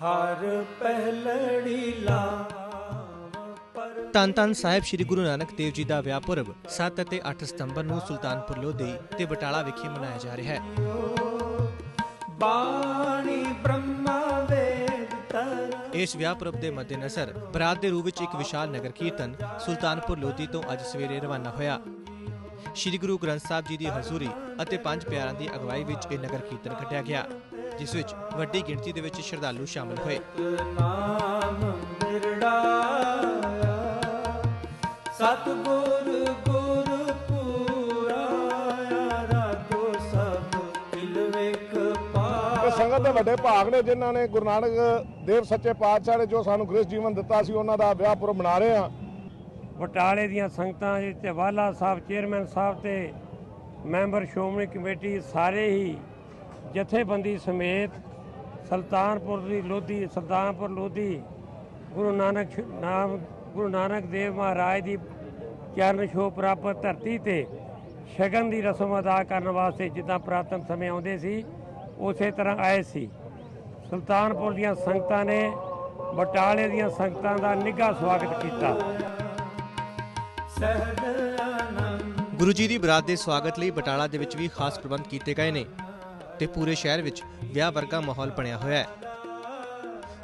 ਹਰ ਪਹਿਲੜੀ ਲਾਵ ਪਰ ਸਾਹਿਬ ਸ੍ਰੀ ਗੁਰੂ ਨਾਨਕ ਦੇਵ ਜੀ ਦਾ ਵਿਆਹ ਪੁਰਬ 7 ਅਤੇ 8 ਸਤੰਬਰ ਨੂੰ ਸੁਲਤਾਨਪੁਰ ਲੋਧੀ ਤੇ ਬਟਾਲਾ ਵਿਖੇ ਮਨਾਇਆ ਜਾ ਰਿਹਾ ਹੈ। ਬਾਣੀ ਬ੍ਰਹਮਾ ਵੇਦ ਤਰ ਇਸ ਵਿਆਹ ਪੁਰਬ ਦੇ ਮੱਦੇਨਜ਼ਰ ਬਰਾਤ ਦੇ ਰੂਪ ਵਿੱਚ ਇੱਕ ਵਿਸ਼ਾਲ ਨਗਰ ਕੀਰਤਨ ਸੁਲਤਾਨਪੁਰ ਲੋਧੀ ਤੋਂ ਅੱਜ ਸਵੇਰੇ ਰਵਾਨਾ ਹੋਇਆ। ਸ੍ਰੀ ਗੁਰੂ ਗ੍ਰੰਥ ਸਾਹਿਬ ਜੀ ਦੀ ਹਜ਼ੂਰੀ ਅਤੇ ਪੰਜ ਪਿਆਰਿਆਂ ਦੀ ਅਗਵਾਈ ਵਿੱਚ ਇਹ ਨਗਰ ਕੀਰਤਨ ਕੱਢਿਆ ਗਿਆ। ਜਿਸ ਵਿੱਚ ਵੱਡੀ ਗਿਣਤੀ ਦੇ ਵਿੱਚ ਸ਼ਰਧਾਲੂ ਸ਼ਾਮਲ ਹੋਏ। ਨਾਮ ਮਿਰੜਾਇਆ ਸਤਿਗੁਰ ਗੁਰ ਪੂਰਾਇਆ ਰਾਤੋ ਸਭ ਕਿਲ ਵੇਖ ਪਾ ਇਹ ਸੰਗਤ ਦੇ ਵੱਡੇ ਭਾਗ ਨੇ ਜਿਨ੍ਹਾਂ ਨੇ ਗੁਰੂ ਨਾਨਕ ਦੇਵ ਸੱਚੇ ਪਾਤਸ਼ਾਹ ਨੇ ਜੋ ਸਾਨੂੰ ਗ੍ਰੇਸ ਜੀਵਨ ਦਿੱਤਾ ਸੀ ਉਹਨਾਂ ਦਾ ਵਿਆਹ ਪੁਰਬ ਮਨਾ ਰਹੇ ਹਾਂ। ਬਟਾਲੇ ਦੀਆਂ ਸੰਗਤਾਂ ਜੀ ਤੇ ਵਾਲਾ ਸਾਹਿਬ ਚੇਅਰਮੈਨ ਸਾਹਿਬ ਤੇ ਮੈਂਬਰ ਸ਼੍ਰੋਮਣੀ ਕਮੇਟੀ ਸਾਰੇ ਹੀ ਜਥੇਬੰਦੀ ਸਮੇਤ ਸੁਲਤਾਨਪੁਰ ਦੀ ਲੋਧੀ ਸੁਲਤਾਨਪੁਰ ਲੋਧੀ ਗੁਰੂ ਨਾਨਕ ਨਾਮ ਗੁਰੂ ਨਾਨਕ ਦੇਵ ਮਹਾਰਾਜ ਦੀ ਚਰਨ ਛੋਹ ਪ੍ਰਾਪਤ ਧਰਤੀ ਤੇ ਸ਼ਗਨ ਦੀ ਰਸਮ ਅਦਾ ਕਰਨ ਵਾਸਤੇ ਜਿੱਦਾਂ ਪ੍ਰਾਤਨ ਸਮੇਂ ਆਉਂਦੇ ਸੀ ਉਸੇ ਤਰ੍ਹਾਂ ਆਏ ਸੀ। ਸੁਲਤਾਨਪੁਰ ਦੀਆਂ ਸੰਗਤਾਂ ਨੇ ਬਟਾਲੇ ਦੀਆਂ ਸੰਗਤਾਂ ਦਾ ਨਿੱਘਾ ਸਵਾਗਤ ਕੀਤਾ। ਗੁਰੂ ਜੀ ਦੀ ਬਰਾਤ ਦੇ ਸਵਾਗਤ ਲਈ ਬਟਾਲਾ ਦੇ ਵਿੱਚ ਵੀ ਖਾਸ ਪ੍ਰਬੰਧ ਕੀਤੇ ਗਏ ਨੇ। ਤੇ ਪੂਰੇ ਸ਼ਹਿਰ ਵਿੱਚ ਵਿਆਹ ਵਰਗਾ ਮਾਹੌਲ ਬਣਿਆ ਹੋਇਆ ਹੈ।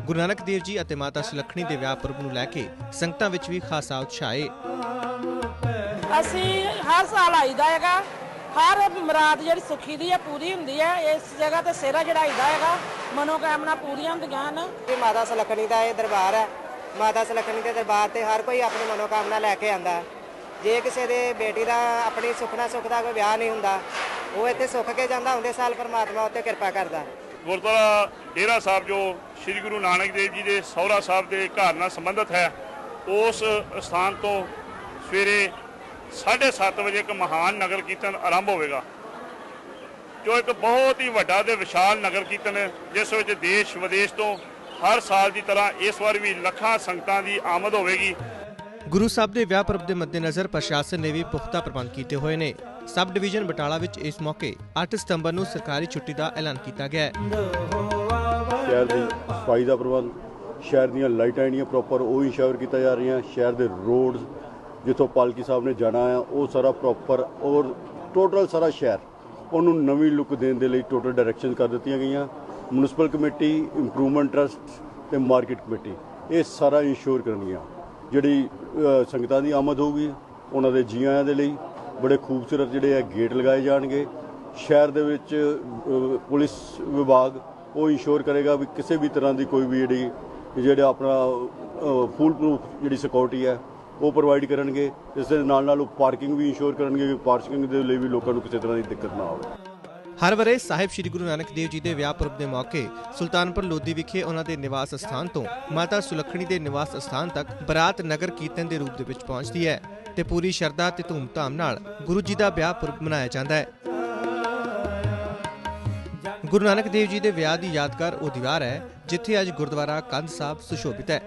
ਗੁਰੂ ਨਾਨਕ ਦੇਵ ਜੀ ਅਤੇ ਮਾਤਾ ਸੁਲੱਖਣੀ ਦੇ ਵਿਆਹ ਪੁਰਬ ਨੂੰ ਲੈ ਕੇ ਸੰਗਤਾਂ ਵਿੱਚ ਵੀ ਖਾਸਾ ਉਤਸ਼ਾਹ ਹੈ। ਅਸੀਂ ਹਰ ਸਾਲ ਆਈਦਾ ਹੈਗਾ। ਹਰ ਮਰਾਦ ਜਿਹੜੀ ਸੁੱਖੀ ਦੀ ਹੈ ਪੂਰੀ ਹੁੰਦੀ ਹੈ ਇਸ ਜਗ੍ਹਾ ਤੇ ਸੇਰਾ ਚੜਾਈਦਾ ਹੈਗਾ। ਮਨੋਕਾਮਨਾ ਪੂਰੀਆਂ ਹੁੰਦੀਆਂ ਹਨ। ਇਹ ਮਾਤਾ ਸੁਲੱਖਣੀ ਦਾ ਇਹ ਦਰਬਾਰ ਹੈ। ਮਾਤਾ ਸੁਲੱਖਣੀ ਦੇ ਦਰਬਾਰ ਤੇ ਹਰ ਕੋਈ ਆਪਣੀ ਮਨੋਕਾਮਨਾ ਲੈ ਕੇ ਆਂਦਾ ਜੇ ਕਿਸੇ ਦੇ ਬੇਟੀ ਦਾ ਆਪਣੀ ਸੁਖਨਾ ਸੁਖ ਦਾ ਕੋਈ ਵਿਆਹ ਨਹੀਂ ਹੁੰਦਾ, ਉਹ ਇੱਥੇ ਸੁੱਖ ਕੇ ਜਾਂਦਾ ਹੁੰਦੇ, ਸਾਲ ਪਰਮਾਤਮਾ ਉੱਤੇ ਕਿਰਪਾ ਕਰਦਾ। ਗੁਰਦੁਆਰਾ ਡੇਰਾ ਸਾਹਿਬ ਜੋ ਸ੍ਰੀ ਗੁਰੂ ਨਾਨਕ ਦੇਵ ਜੀ ਦੇ ਸਹੁਰਾ ਸਾਹਿਬ ਦੇ ਘਰ ਨਾਲ ਸੰਬੰਧਿਤ ਹੈ, ਉਸ ਸਥਾਨ ਤੋਂ ਸਵੇਰੇ 7:30 ਵਜੇ ਇੱਕ ਮਹਾਨ ਨਗਰ ਕੀਰਤਨ ਆਰੰਭ ਹੋਵੇਗਾ, ਜੋ ਇੱਕ ਬਹੁਤ ਹੀ ਵੱਡਾ ਤੇ ਵਿਸ਼ਾਲ ਨਗਰ ਕੀਰਤਨ ਹੈ, ਜਿਸ ਵਿੱਚ ਦੇਸ਼ ਵਿਦੇਸ਼ ਤੋਂ ਹਰ ਸਾਲ ਦੀ ਤਰ੍ਹਾਂ ਇਸ ਵਾਰ ਵੀ ਲੱਖਾਂ ਸੰਗਤਾਂ ਦੀ ਆਮਦ ਹੋਵੇਗੀ। ਗੁਰੂ ਸਾਹਿਬ ਦੇ ਵਿਆਹ ਪਰਬ ਦੇ ਮੱਦੇਨਜ਼ਰ ਪ੍ਰਸ਼ਾਸਨ ਨੇ ਵੀ ਪੁਖਤਾ ਪ੍ਰਬੰਧ ਕੀਤੇ ਹੋਏ ਨੇ। ਸਬ ਡਿਵੀਜ਼ਨ ਬਟਾਲਾ ਵਿੱਚ ਇਸ ਮੌਕੇ 8 ਸਤੰਬਰ ਨੂੰ ਸਰਕਾਰੀ ਛੁੱਟੀ ਦਾ ਐਲਾਨ ਕੀਤਾ ਗਿਆ ਹੈ। ਸ਼ਹਿਰ ਦੀ ਸਫ਼ਾਈ ਦਾ ਪ੍ਰਬੰਧ, ਸ਼ਹਿਰ ਦੀਆਂ ਲਾਈਟਾਂ ਜਿਹੜੀਆਂ ਪ੍ਰੋਪਰ ਉਹ ਇੰਸ਼ੋਰ ਕੀਤਾ ਜਾ ਰਹੀਆਂ, ਸ਼ਹਿਰ ਦੇ ਰੋਡਸ ਜਿੱਥੋਂ ਪਾਲਕੀ ਸਾਹਿਬ ਨੇ ਜਾਣਾ ਆ ਉਹ ਸਾਰਾ ਪ੍ਰੋਪਰ ਔਰ ਟੋਟਲ ਸਾਰਾ ਸ਼ਹਿਰ ਉਹਨੂੰ ਨਵੀਂ ਲੁੱਕ ਦੇਣ ਦੇ ਲਈ ਟੋਟਲ ਡਾਇਰੈਕਸ਼ਨ ਕਰ ਦਿੱਤੀਆਂ ਗਈਆਂ। ਮਿਊਨਿਸਪਲ ਕਮੇਟੀ ਇੰਪਰੂਵਮੈਂਟ ਟਰਸਟ ਤੇ ਮਾਰਕੀਟ ਕਮੇਟੀ ਇਹ ਸਾਰਾ ਇੰਸ਼ੋਰ ਕਰਨਗੀਆਂ। ਜਿਹੜੀ ਸੰਗਤਾਂ ਦੀ ਆਮਦ ਹੋਊਗੀ ਉਹਨਾਂ ਦੇ ਜੀ ਆਇਆਂ ਦੇ ਲਈ। ਬੜੇ ਖੂਬਸੂਰਤ ਜਿਹੜੇ ਆ ਗੇਟ ਲਗਾਏ ਜਾਣਗੇ। ਸ਼ਹਿਰ ਦੇ ਵਿੱਚ ਪੁਲਿਸ ਵਿਭਾਗ ਉਹ ਇੰਸ਼ੋਰ ਕਰੇਗਾ ਵੀ ਕਿਸੇ ਵੀ ਤਰ੍ਹਾਂ ਦੀ ਕੋਈ ਵੀ ਜਿਹੜੀ, ਜਿਹੜਾ ਆਪਣਾ ਫੂਲ ਪ੍ਰੂਫ ਜਿਹੜੀ ਸਿਕਿਉਰਿਟੀ ਹੈ, ਉਹ ਪ੍ਰੋਵਾਈਡ ਕਰਨਗੇ। ਇਸ ਦੇ ਨਾਲ ਨਾਲ ਉਹ ਪਾਰਕਿੰਗ ਵੀ ਇੰਸ਼ੋਰ ਕਰਨਗੇ ਕਿ ਪਾਰਕਿੰਗ ਦੇ ਲਈ ਵੀ ਲੋਕਾਂ ਨੂੰ ਕਿਸੇ ਤਰ੍ਹਾਂ ਦੀ ਦਿੱਕਤ ਨਾ ਆਵੇ। ਹਰ ਵਰੇ ਸਾਹਿਬ ਸ੍ਰੀ ਗੁਰੂ ਨਾਨਕ ਦੇਵ ਜੀ ਦੇ ਵਿਆਹ ਪੁਰਬ ਦੇ ਮੌਕੇ ਸੁਲਤਾਨਪੁਰ ਲੋਧੀ ਵਿਖੇ ਉਹਨਾਂ ਦੇ ਨਿਵਾਸ ਸਥਾਨ ਤੋਂ ਮਾਤਾ ਸੁਲੱਖਣੀ ਦੇ ਨਿਵਾਸ ਸਥਾਨ ਤੱਕ ਬਰਾਤ ਨਗਰ ਕੀਰਤਨ ਦੇ ਰੂਪ ਦੇ ਵਿੱਚ ਪਹੁੰਚਦੀ ਹੈ ਤੇ ਪੂਰੀ ਸ਼ਰਧਾ ਤੇ ਧੂਮਧਾਮ ਨਾਲ ਗੁਰੂ ਜੀ ਦਾ ਵਿਆਹ ਪੁਰਬ ਮਨਾਇਆ ਜਾਂਦਾ ਹੈ। ਗੁਰੂ ਨਾਨਕ ਦੇਵ ਜੀ ਦੇ ਵਿਆਹ ਦੀ ਯਾਦਗਾਰ ਉਹ ਦੀਵਾਰ ਹੈ, ਜਿੱਥੇ ਅੱਜ ਗੁਰਦੁਆਰਾ ਕੰਧ ਸਾਹਿਬ ਸੁਸ਼ੋਭਿਤ ਹੈ।